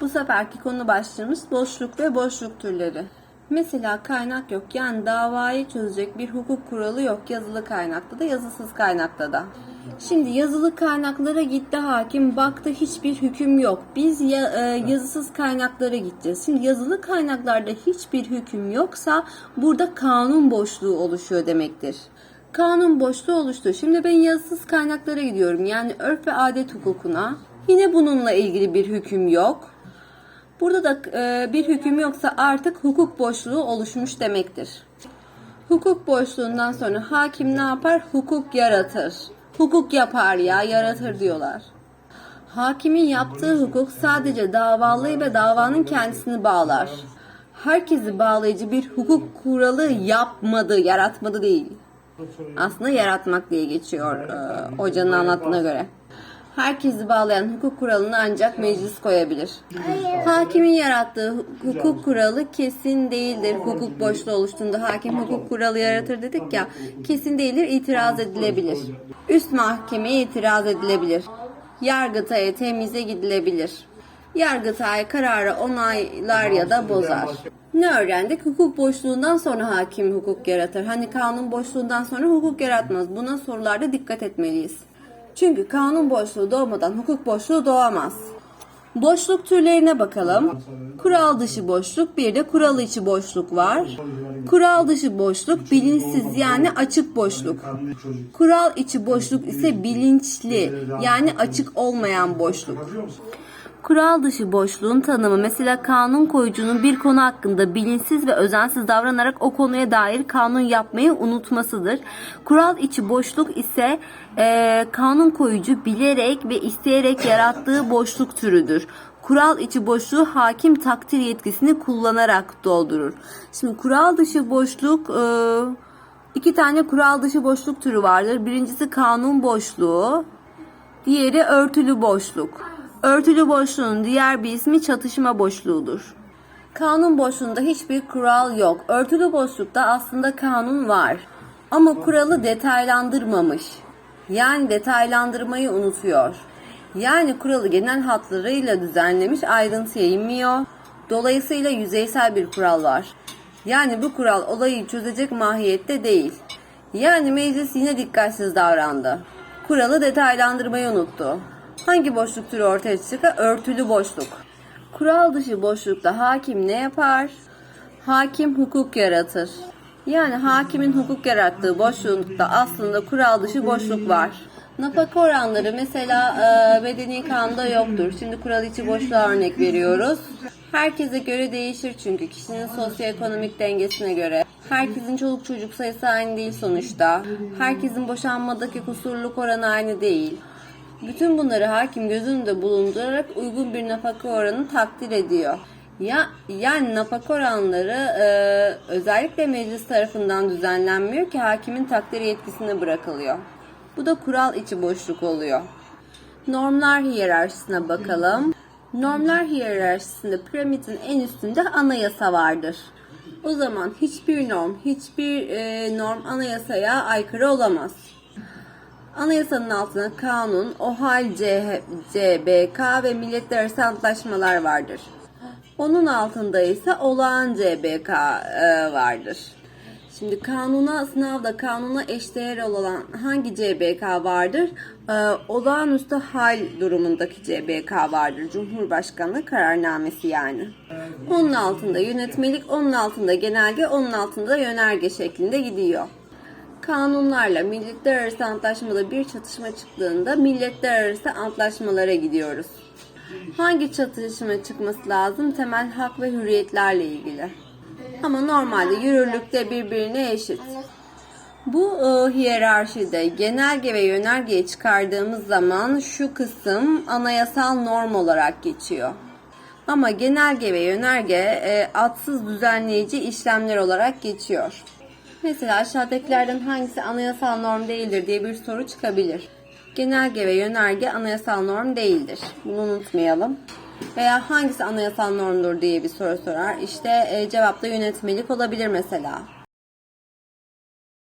Bu seferki konu başlığımız boşluk ve boşluk türleri. Mesela kaynak yok yani davayı çözecek bir hukuk kuralı yok yazılı kaynakta da yazısız kaynakta da. Şimdi yazılı kaynaklara gitti hakim baktı hiçbir hüküm yok. Biz ya- e, yazısız kaynaklara gideceğiz. Şimdi yazılı kaynaklarda hiçbir hüküm yoksa burada kanun boşluğu oluşuyor demektir. Kanun boşluğu oluştu. Şimdi ben yazısız kaynaklara gidiyorum. Yani örf ve adet hukukuna. Yine bununla ilgili bir hüküm yok. Burada da e, bir hüküm yoksa artık hukuk boşluğu oluşmuş demektir. Hukuk boşluğundan sonra hakim ne yapar? Hukuk yaratır. Hukuk yapar ya, yaratır diyorlar. Hakimin yaptığı hukuk sadece davalıyı ve davanın kendisini bağlar. Herkesi bağlayıcı bir hukuk kuralı yapmadı, yaratmadı değil. Aslında yaratmak diye geçiyor e, hocanın anlattığına göre. Herkesi bağlayan hukuk kuralını ancak meclis koyabilir. Hakimin yarattığı hukuk kuralı kesin değildir. Hukuk boşluğu oluştuğunda hakim hukuk kuralı yaratır dedik ya. Kesin değildir, itiraz edilebilir. Üst mahkemeye itiraz edilebilir. Yargıtay'a temize gidilebilir. Yargıtay kararı onaylar ya da bozar. Ne öğrendik? Hukuk boşluğundan sonra hakim hukuk yaratır. Hani kanun boşluğundan sonra hukuk yaratmaz. Buna sorularda dikkat etmeliyiz. Çünkü kanun boşluğu doğmadan hukuk boşluğu doğamaz. Boşluk türlerine bakalım. Kural dışı boşluk, bir de kural içi boşluk var. Kural dışı boşluk bilinçsiz yani açık boşluk. Kural içi boşluk ise bilinçli yani açık olmayan boşluk. Kural dışı boşluğun tanımı mesela kanun koyucunun bir konu hakkında bilinçsiz ve özensiz davranarak o konuya dair kanun yapmayı unutmasıdır. Kural içi boşluk ise eee, kanun koyucu bilerek ve isteyerek yarattığı boşluk türüdür. Kural içi boşluğu hakim takdir yetkisini kullanarak doldurur. Şimdi kural dışı boşluk eee, iki tane kural dışı boşluk türü vardır. Birincisi kanun boşluğu, Diğeri örtülü boşluk. Örtülü boşluğun diğer bir ismi çatışma boşluğudur. Kanun boşluğunda hiçbir kural yok. Örtülü boşlukta aslında kanun var. Ama kuralı detaylandırmamış. Yani detaylandırmayı unutuyor. Yani kuralı genel hatlarıyla düzenlemiş ayrıntıya inmiyor. Dolayısıyla yüzeysel bir kural var. Yani bu kural olayı çözecek mahiyette değil. Yani meclis yine dikkatsiz davrandı. Kuralı detaylandırmayı unuttu. Hangi boşluk türü ortaya çıkar? Örtülü boşluk. Kural dışı boşlukta hakim ne yapar? Hakim hukuk yaratır. Yani hakimin hukuk yarattığı boşlukta aslında kural dışı boşluk var. Nafaka oranları mesela e, bedeni kanunda yoktur. Şimdi kural içi boşluğa örnek veriyoruz. Herkese göre değişir çünkü kişinin sosyoekonomik dengesine göre. Herkesin çoluk çocuk sayısı aynı değil sonuçta. Herkesin boşanmadaki kusurluk oranı aynı değil. Bütün bunları hakim göz önünde bulundurarak uygun bir nafaka oranı takdir ediyor. Ya yani nafaka oranları e, özellikle meclis tarafından düzenlenmiyor ki hakimin takdir yetkisine bırakılıyor. Bu da kural içi boşluk oluyor. Normlar hiyerarşisine bakalım. Normlar hiyerarşisinde piramidin en üstünde anayasa vardır. O zaman hiçbir norm, hiçbir e, norm anayasaya aykırı olamaz. Anayasanın altında kanun, OHAL, CBK ve milletler arası antlaşmalar vardır. Onun altında ise olağan CBK e, vardır. Şimdi kanuna, sınavda kanuna eşdeğer olan hangi CBK vardır? Ee, olağanüstü hal durumundaki CBK vardır. Cumhurbaşkanlığı kararnamesi yani. Onun altında yönetmelik, onun altında genelge, onun altında da yönerge şeklinde gidiyor. Kanunlarla milletler arası antlaşmada bir çatışma çıktığında milletler arası antlaşmalara gidiyoruz. Hangi çatışma çıkması lazım? Temel hak ve hürriyetlerle ilgili. Ama normalde yürürlükte birbirine eşit. Bu e, hiyerarşide genelge ve yönergeyi çıkardığımız zaman şu kısım anayasal norm olarak geçiyor. Ama genelge ve yönerge e, adsız düzenleyici işlemler olarak geçiyor. Mesela aşağıdakilerden hangisi anayasal norm değildir diye bir soru çıkabilir. Genelge ve yönerge anayasal norm değildir. Bunu unutmayalım. Veya hangisi anayasal normdur diye bir soru sorar. İşte e, cevapta yönetmelik olabilir mesela.